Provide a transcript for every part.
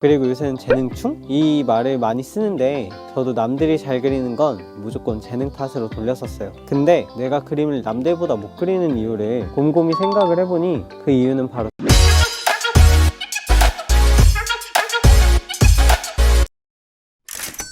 그리고 요새는 재능충? 이 말을 많이 쓰는데 저도 남들이 잘 그리는 건 무조건 재능 탓으로 돌렸었어요. 근데 내가 그림을 남들보다 못 그리는 이유를 곰곰이 생각을 해보니 그 이유는 바로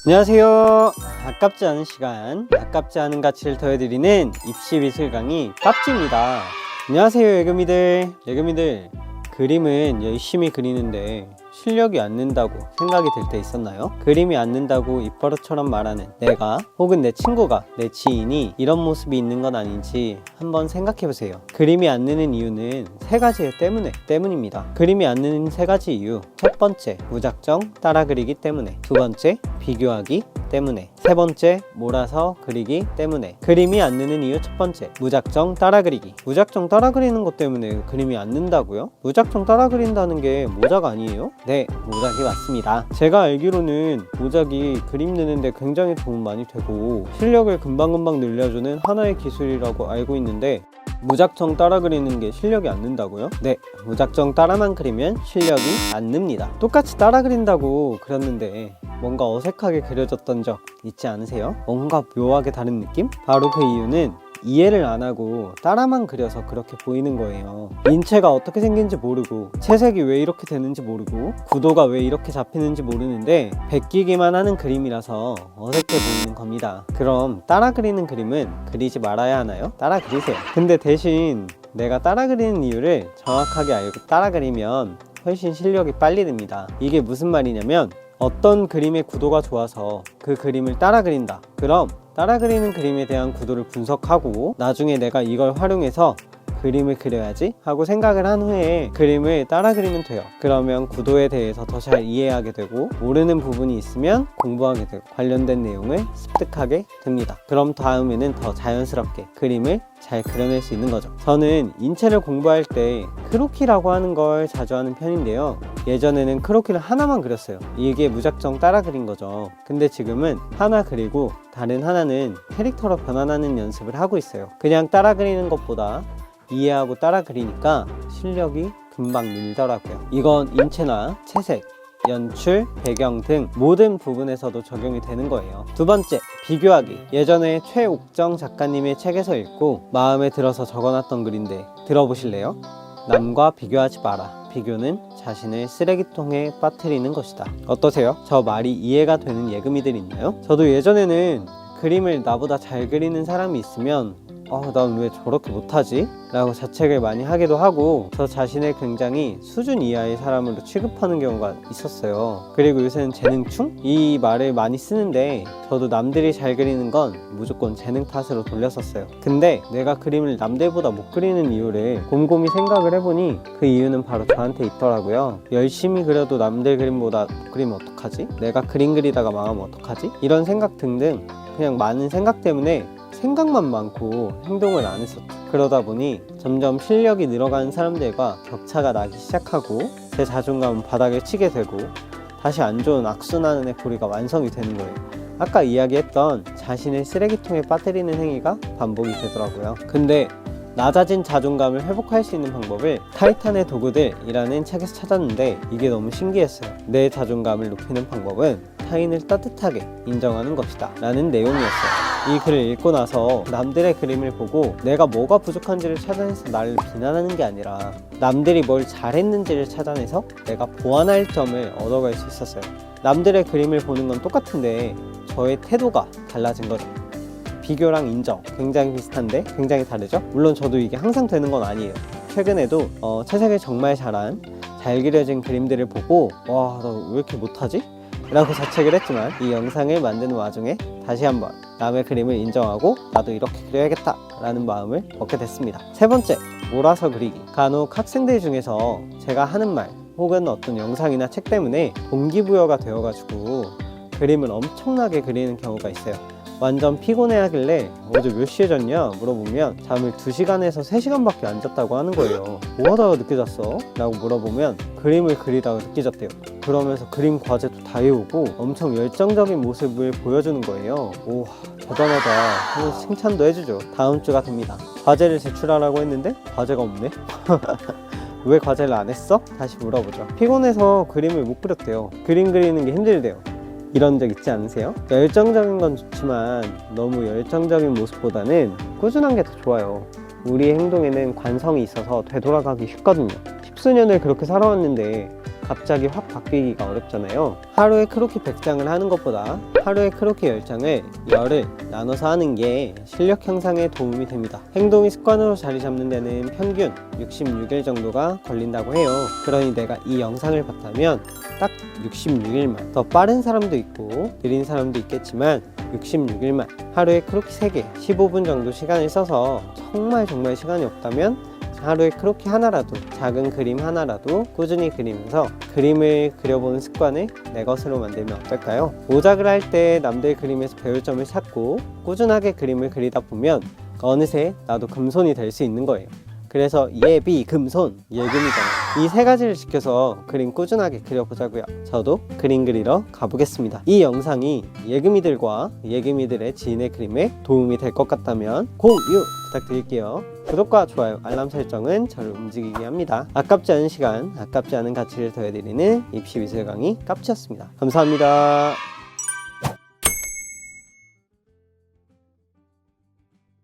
안녕하세요. 아깝지 않은 시간, 아깝지 않은 가치를 더해드리는 입시 미술 강의 깝지입니다. 안녕하세요, 예금이들. 예금이들, 그림은 열심히 그리는데 실력이 안 는다고 생각이 들 때 있었나요? 그림이 안 는다고 입버릇처럼 말하는 내가 혹은 내 친구가 내 지인이 이런 모습이 있는 건 아닌지 한번 생각해 보세요. 그림이 안 느는 이유는 세 가지 때문에 때문입니다. 그림이 안 느는 세 가지 이유. 첫 번째, 무작정 따라 그리기 때문에. 두 번째, 비교하기 때문에. 세 번째, 몰아서 그리기 때문에. 그림이 안 느는 이유 첫 번째, 무작정 따라 그리기. 무작정 따라 그리는 것 때문에 그림이 안 는다고요? 무작정 따라 그린다는 게 모작 아니에요? 네, 모작이 맞습니다. 제가 알기로는 모작이 그림 느는데 굉장히 도움 많이 되고 실력을 금방금방 늘려주는 하나의 기술이라고 알고 있는데 무작정 따라 그리는 게 실력이 안 는다고요? 네, 무작정 따라만 그리면 실력이 안 늡니다. 똑같이 따라 그린다고 그렸는데 뭔가 어색하게 그려졌던 적 있지 않으세요? 뭔가 묘하게 다른 느낌? 바로 그 이유는 이해를 안 하고 따라만 그려서 그렇게 보이는 거예요. 인체가 어떻게 생긴지 모르고 채색이 왜 이렇게 되는지 모르고 구도가 왜 이렇게 잡히는지 모르는데 베끼기만 하는 그림이라서 어색해 보이는 겁니다. 그럼 따라 그리는 그림은 그리지 말아야 하나요? 따라 그리세요. 근데 대신 내가 따라 그리는 이유를 정확하게 알고 따라 그리면 훨씬 실력이 빨리 듭니다. 이게 무슨 말이냐면 어떤 그림의 구도가 좋아서 그 그림을 따라 그린다. 그럼 따라 그리는 그림에 대한 구도를 분석하고 나중에 내가 이걸 활용해서 그림을 그려야지 하고 생각을 한 후에 그림을 따라 그리면 돼요. 그러면 구도에 대해서 더 잘 이해하게 되고 모르는 부분이 있으면 공부하게 되고 관련된 내용을 습득하게 됩니다. 그럼 다음에는 더 자연스럽게 그림을 잘 그려낼 수 있는 거죠. 저는 인체를 공부할 때 크로키라고 하는 걸 자주 하는 편인데요. 예전에는 크로키를 하나만 그렸어요. 이게 무작정 따라 그린 거죠. 근데 지금은 하나 그리고 다른 하나는 캐릭터로 변환하는 연습을 하고 있어요. 그냥 따라 그리는 것보다 이해하고 따라 그리니까 실력이 금방 늘더라고요. 이건 인체나 채색, 연출, 배경 등 모든 부분에서도 적용이 되는 거예요. 두 번째, 비교하기. 예전에 최옥정 작가님의 책에서 읽고 마음에 들어서 적어놨던 글인데 들어보실래요? 남과 비교하지 마라. 비교는 자신을 쓰레기통에 빠뜨리는 것이다. 어떠세요? 저 말이 이해가 되는 예금이들 있나요? 저도 예전에는 그림을 나보다 잘 그리는 사람이 있으면 아, 난 왜 저렇게 못하지? 라고 자책을 많이 하기도 하고 저 자신을 굉장히 수준 이하의 사람으로 취급하는 경우가 있었어요. 그리고 요새는 재능충? 이 말을 많이 쓰는데 저도 남들이 잘 그리는 건 무조건 재능 탓으로 돌렸었어요. 근데 내가 그림을 남들보다 못 그리는 이유를 곰곰이 생각을 해보니 그 이유는 바로 저한테 있더라고요. 열심히 그려도 남들 그림보다 못 그리면 어떡하지? 내가 그림 그리다가 망하면 어떡하지? 이런 생각 등등 그냥 많은 생각 때문에 생각만 많고 행동을 안 했었죠. 그러다 보니 점점 실력이 늘어가는 사람들과 격차가 나기 시작하고 제 자존감은 바닥을 치게 되고 다시 안 좋은 악순환의 고리가 완성이 되는 거예요. 아까 이야기했던 자신을 쓰레기통에 빠뜨리는 행위가 반복이 되더라고요. 근데 낮아진 자존감을 회복할 수 있는 방법을 타이탄의 도구들이라는 책에서 찾았는데 이게 너무 신기했어요. 내 자존감을 높이는 방법은 타인을 따뜻하게 인정하는 것이다 라는 내용이었어요. 이 글을 읽고 나서 남들의 그림을 보고 내가 뭐가 부족한지를 찾아내서 나를 비난하는 게 아니라 남들이 뭘 잘했는지를 찾아내서 내가 보완할 점을 얻어갈 수 있었어요. 남들의 그림을 보는 건 똑같은데 저의 태도가 달라진 거죠. 비교랑 인정 굉장히 비슷한데 굉장히 다르죠? 물론 저도 이게 항상 되는 건 아니에요. 최근에도 어, 채색을 정말 잘한 잘 그려진 그림들을 보고 와 나 왜 이렇게 못하지? 라고 자책을 했지만 이 영상을 만드는 와중에 다시 한번 남의 그림을 인정하고 나도 이렇게 그려야겠다 라는 마음을 먹게 됐습니다. 세 번째 몰아서 그리기. 간혹 학생들 중에서 제가 하는 말 혹은 어떤 영상이나 책 때문에 동기부여가 되어가지고 그림을 엄청나게 그리는 경우가 있어요. 완전 피곤해 하길래 어제 몇 시에 잤냐 물어보면 잠을 2시간에서 3시간밖에 안 잤다고 하는 거예요. 뭐 하다가 늦게 잤어? 라고 물어보면 그림을 그리다가 늦게 잤대요 그러면서 그림 과제도 다 해오고 엄청 열정적인 모습을 보여주는 거예요 오 대단하다 하면서 칭찬도 해주죠 다음 주가 됩니다 과제를 제출하라고 했는데 과제가 없네 왜 과제를 안 했어? 다시 물어보죠. 피곤해서 그림을 못 그렸대요. 그림 그리는 게 힘들대요. 이런 적 있지 않으세요? 열정적인 건 좋지만 너무 열정적인 모습보다는 꾸준한 게 더 좋아요. 우리의 행동에는 관성이 있어서 되돌아가기 쉽거든요. 십수년을 그렇게 살아왔는데 갑자기 확 바뀌기가 어렵잖아요. 하루에 크로키 100장을 하는 것보다 하루에 크로키 10장을 열을 나눠서 하는 게 실력 향상에 도움이 됩니다. 행동이 습관으로 자리 잡는 데는 평균 66일 정도가 걸린다고 해요. 그러니 내가 이 영상을 봤다면 딱 66일만 더 빠른 사람도 있고 느린 사람도 있겠지만 66일만 하루에 크로키 3개 15분 정도 시간을 써서 정말 정말 시간이 없다면 하루에 크로키 하나라도 작은 그림 하나라도 꾸준히 그리면서 그림을 그려보는 습관을 내 것으로 만들면 어떨까요? 모작을 할 때 남들 그림에서 배울 점을 찾고 꾸준하게 그림을 그리다 보면 어느새 나도 금손이 될 수 있는 거예요. 그래서 예비 금손 예금이잖아요. 이 세 가지를 지켜서 그림 꾸준하게 그려보자고요. 저도 그림 그리러 가보겠습니다. 이 영상이 예금이들과 예금이들의 지인의 그림에 도움이 될 것 같다면 공유 부탁드릴게요. 구독과 좋아요, 알람 설정은 저를 움직이게 합니다. 아깝지 않은 시간, 아깝지 않은 가치를 더해드리는 입시 미술 강의 깝치였습니다. 감사합니다.